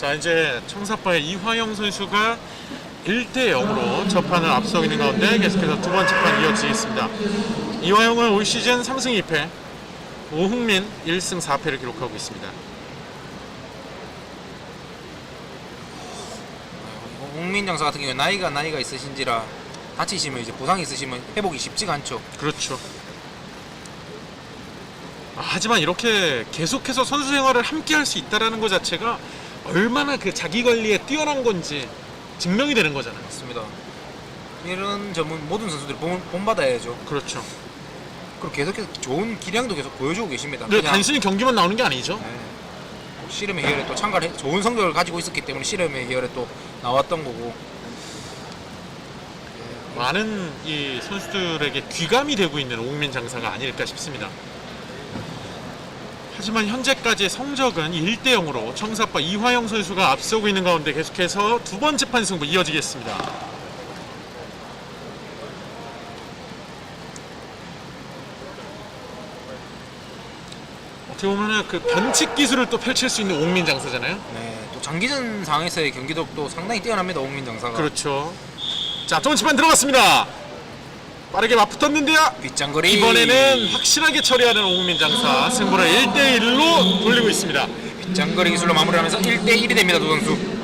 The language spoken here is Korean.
자 이제 청사파의 이화영 선수가 1대 0으로 첫 판을 앞서고 있는 가운데 계속해서 두 번째 판 이어지겠습니다. 이화영은 올 시즌 3승 2패, 오흥민 1승 4패를 기록하고 있습니다. 홍민 장사 같은 경우에 나이가 나이가 있으신지라 다치시면 이제 부상이 있으시면 회복이 쉽지가 않죠. 그렇죠. 아, 하지만 이렇게 계속해서 선수 생활을 함께 할 수 있다라는 것 자체가 얼마나 그 자기 관리에 뛰어난 건지 증명이 되는 거잖아요. 맞습니다. 이런 점은 모든 선수들이 본, 본받아야죠. 그렇죠. 그리고 계속해서 좋은 기량도 계속 보여주고 계십니다. 근데 그냥, 단순히 경기만 나오는 게 아니죠. 네. 뭐 씨름의 희열에 또 참가를 해, 좋은 성적을 가지고 있었기 때문에 씨름의 희열에 또 나왔던 거고 많은 이 선수들에게 귀감이 되고 있는 오민 장사가 아닐까 싶습니다. 하지만 현재까지의 성적은 1대 0으로 청사파 이화영 선수가 앞서고 있는 가운데 계속해서 두 번째 판 승부 이어지겠습니다. 어떻게 보면 그 변칙 기술을 또 펼칠 수 있는 옥민 장사잖아요. 네, 또 장기전 상에서의 경기력도 상당히 뛰어납니다. 옹민 장사가 그렇죠. 자, 두 번째 판 들어갔습니다. 빠르게 맞붙었는데요. 빗장거리 이번에는 확실하게 처리하는 오국민 장사 승부를 1대1로 돌리고 있습니다. 빗장거리 기술로 마무리하면서 1대 1이 됩니다. 두 선수.